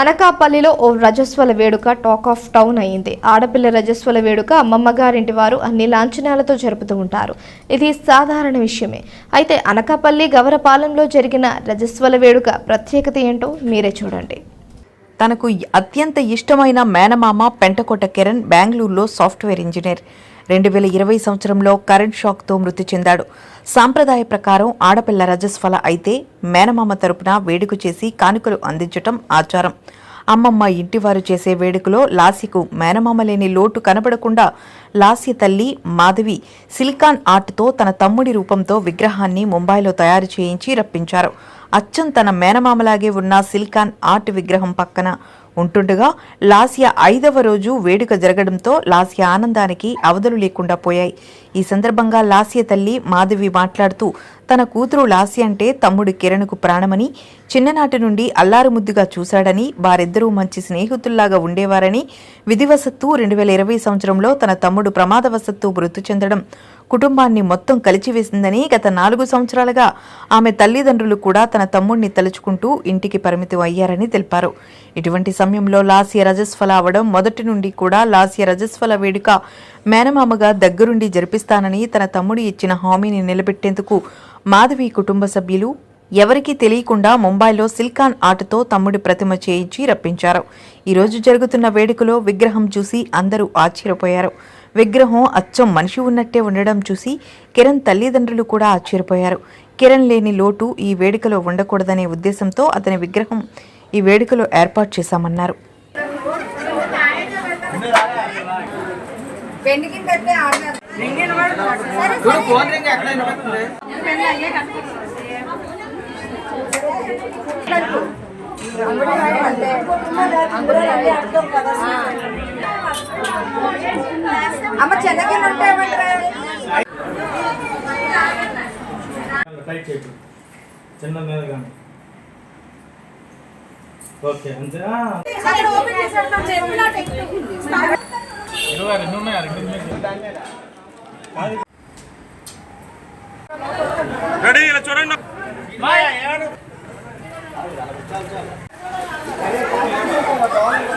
అనకాపల్లిలో ఓ రజస్వల వేడుక talk of town అయింది. ఆడపిల్ల రజస్వల వేడుక అమ్మమ్మ గారింటి వారు అన్ని లాంఛనాలతో జరుపుతూ ఉంటారు. ఇది సాధారణ విషయమే. అయితే అనకాపల్లి గవరపాలెంలో జరిగిన రజస్వల వేడుక ప్రత్యేకత ఏంటో మీరే చూడండి. తనకు అత్యంత ఇష్టమైన మేనమామ పెంటకోట కిరణ్ బెంగళూరులో సాఫ్ట్వేర్ ఇంజనీర్. రెండు వేల ఇరవై సంవత్సరంలో కరెంట్ షాక్తో మృతి చెందాడు. సాంప్రదాయ ప్రకారం ఆడపిల్ల రజస్వల అయితే మేనమామ తరపున వేడుక చేసి కానుకలు అందించటం ఆచారం. అమ్మమ్మ ఇంటివారు చేసే వేడుకలో లాసికు మేనమామ లేని లోటు కనబడకుండా లాసి తల్లి మాధవి సిలికాన్ ఆర్ట్తో తన తమ్ముడి రూపంతో విగ్రహాన్ని ముంబైలో తయారు చేయించి రప్పించారు. అచ్చం తన మేనమామలాగే ఉన్న సిల్కాన్ ఆర్ట్ విగ్రహం పక్కన ఉంటుండగా లాస్య ఐదవ రోజు వేడుక జరగడంతో లాస్య ఆనందానికి అవధులు లేకుండా పోయాయి. ఈ సందర్భంగా లాస్య తల్లి మాధవి మాట్లాడుతూ తన కూతురు లాస్య అంటే తమ్ముడు కిరణ్కు ప్రాణమని చిన్ననాటి నుండి అల్లారు ముద్దుగా చూశాడని వారిద్దరూ మంచి స్నేహితుల్లాగా ఉండేవారని విధివసత్తు రెండు వేల ఇరవై సంవత్సరంలో తన తమ్ముడు ప్రమాదవశత్తు మృతి చెందడం కుటుంబాన్ని మొత్తం కలిచివేసిందని గత నాలుగు సంవత్సరాలుగా ఆమె తల్లిదండ్రులు కూడా తన తమ్ముడిని తలుచుకుంటూ ఇంటికి పరిమితం అయ్యారని తెలిపారు. ఇటువంటి సమయంలో లాస్య రజస్వల అవడం మొదటి నుండి కూడా లాస్య రజస్వల వేడుక మేనమామగా దగ్గరుండి జరిపిస్తానని తన తమ్ముడు ఇచ్చిన హామీని నిలబెట్టేందుకు మాధవి కుటుంబ సభ్యులు ఎవరికీ తెలియకుండా ముంబైలో సిల్కాన్ ఆటతో తమ్ముడి ప్రతిమ చేయించి రప్పించారు. ఈరోజు జరుగుతున్న వేడుకలో విగ్రహం చూసి అందరూ ఆశ్చర్యపోయారు. విగ్రహం అచ్చం మనిషి ఉన్నట్టే ఉండడం చూసి కిరణ్ తల్లిదండ్రులు కూడా ఆశ్చర్యపోయారు. కిరణ్ లేని లోటు ఈ వేడుకలో ఉండకూడదనే ఉద్దేశంతో అతని విగ్రహం ఈ వేడుకలో ఏర్పాటు చేశామన్నారు. అమ్మ చెన్నకి ఉంటాయమంటారా చిన్న మీద కానీ ఓకే అంతే. ఆ, ఇరవై రెండు ఉన్నాయి? రెండు ఉన్నాయి. రెడీ ఇలా చూడండి. Tchau, tchau.